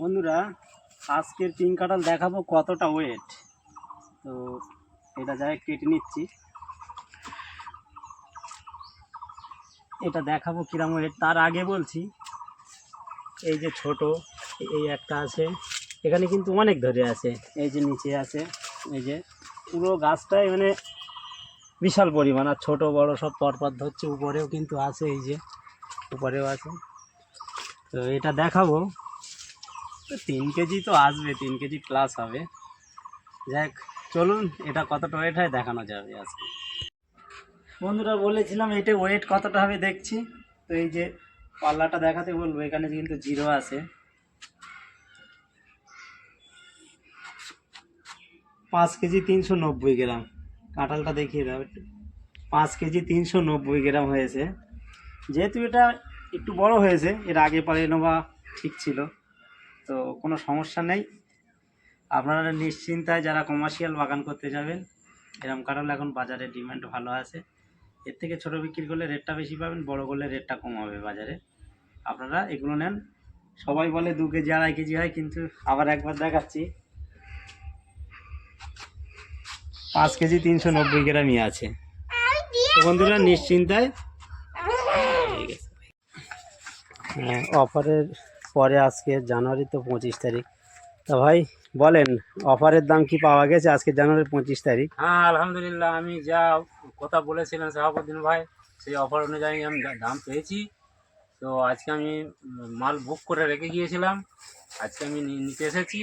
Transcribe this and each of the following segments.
বন্ধুরা, আজকের পিঙ্ক কাঁঠাল দেখাবো কতটা ওয়েট তো এটা যাই কেটে নিচ্ছি। এটা দেখাবো কিরম ওয়েট তার আগে বলছি, এই যে ছোট, এই একটা আছে, এখানে কিন্তু অনেক ধরে আছে, এই যে নিচে আছে, এই যে পুরো গাছটাই মানে বিশাল পরিমাণ, আর ছোটো, বড়ো সব পরপর ধরছে, উপরেও কিন্তু আছে, এই যে, উপরেও আছে। তো এটা দেখাবো তো তিন কেজি তো আসবে, তিন কেজি প্লাস হবে। যাক, চলুন, এটা কতটা ওয়েট হয় দেখানো যাবে আজকে। বন্ধুরা, বলেছিলাম এটা ওয়েট কতটা হবে দেখছি। তো এই যে পাল্লাটা দেখাতে বলব, এখানে কিন্তু জিরো আছে। পাঁচ কেজি তিনশো নব্বই গ্রাম। কাঁঠালটা দেখিয়ে দাও একটু। পাঁচ কেজি তিনশো নব্বই গ্রাম হয়েছে। যেহেতু এটা একটু বড় হয়েছে, এর আগে পরে নেওয়া ঠিক ছিল। তো কোনো সমস্যা নেই। আপনারা নিশ্চিন্তায় যারা কমার্শিয়াল বাগান করতে যাবেন এরম কারণ এখন বাজারে ডিমান্ড ভালো আছে। এর থেকে ছোট বিক্রি করলে রেটটা বেশি পাবেন বড় করলে রেটটা কম হবে বাজারে। আপনারা এগুলো নেন। সবাই বলে দু কেজি আড়াই কেজি হয় কিন্তু আবার একবার দেখাচ্ছি। পাঁচ কেজি তিনশো নব্বই গ্রামই আছে। বন্ধুরা নিশ্চিন্তায়। হ্যাঁ, অফারের পরে আজকে জানুয়ারি তো পঁচিশ তারিখ। তা ভাই বলেন অফারের দাম কি পাওয়া গেছে আজকে জানুয়ারি পঁচিশ তারিখ? হ্যাঁ আলহামদুলিল্লাহ আমি যা কথা বলেছিলেন শাহাবুদ্দিন ভাই সেই অফার অনুযায়ী আমি দাম পেয়েছি। তো আজকে আমি মাল বুক করে রেখে গিয়েছিলাম। আজকে আমি নিতে এসেছি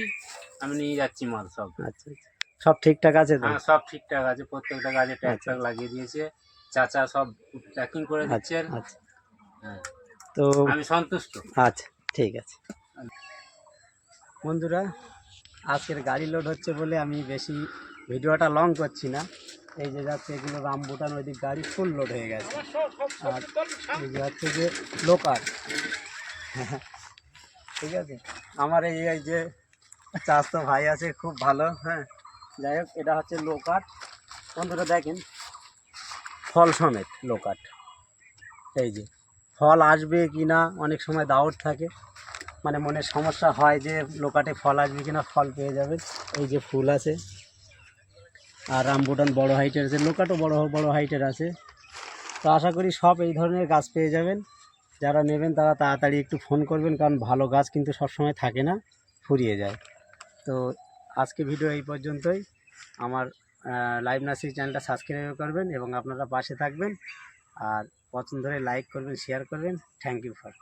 আমি নিয়ে যাচ্ছি মাল সব। আচ্ছা আচ্ছা। সব ঠিকঠাক আছে হ্যাঁ সব ঠিকঠাক আছে প্রত্যেকটা গাছে ট্যাগ আচ্ছা। ট্যাগ লাগিয়ে দিয়েছে চাচা সব প্যাকিং করে আচ্ছা দিচ্ছেন। আচ্ছা। হ্যাঁ। তো আমি সন্তুষ্ট। আচ্ছা। ঠিক আছে। বন্ধুরা, আজকের গাড়ি লোড হচ্ছে বলে আমি বেশি ভিডিওটা লং করছি না। এই যে যাচ্ছে এগুলো রামবুটান ওইদিক গাড়ি ফুল লোড হয়ে গেছে। আর এই যে হচ্ছে যে লোকাল ঠিক আছে? আমার এই এই যে চাস্তো ভাই আছে, খুব ভালো হ্যাঁ। যাই হোক, এটা হচ্ছে লোকাট বন্ধুরা দেখেন, ফল সমেত লোকাট এই যে। ফল আসবে কি না, অনেক সময় দাওয়াত থাকে। মানে মনে সমস্যা হয় যে লোকাটে ফল আসবে কি না, ফল পেয়ে যাবে এই যে ফুল আছে, আর রামবুটান বড় হাইটের আছে লোকাটও বড় বড় হাইটের আছে। তো আশা করি সব এই ধরনের গাছ পেয়ে যাবেন। যারা নেবেন তারা তাড়াতাড়ি একটু ফোন করবেন, কারণ ভালো গাছ কিন্তু সবসময় থাকে না, ফুরিয়ে যায়। তো আজকে ভিডিও এই পর্যন্তই। আমার লাইভ নার্সিং চ্যানেলটা সাবস্ক্রাইব করবেন এবং আপনারা পাশে থাকবেন। আর পছন্দ হলে লাইক করবেন শেয়ার করবেন। Thank you for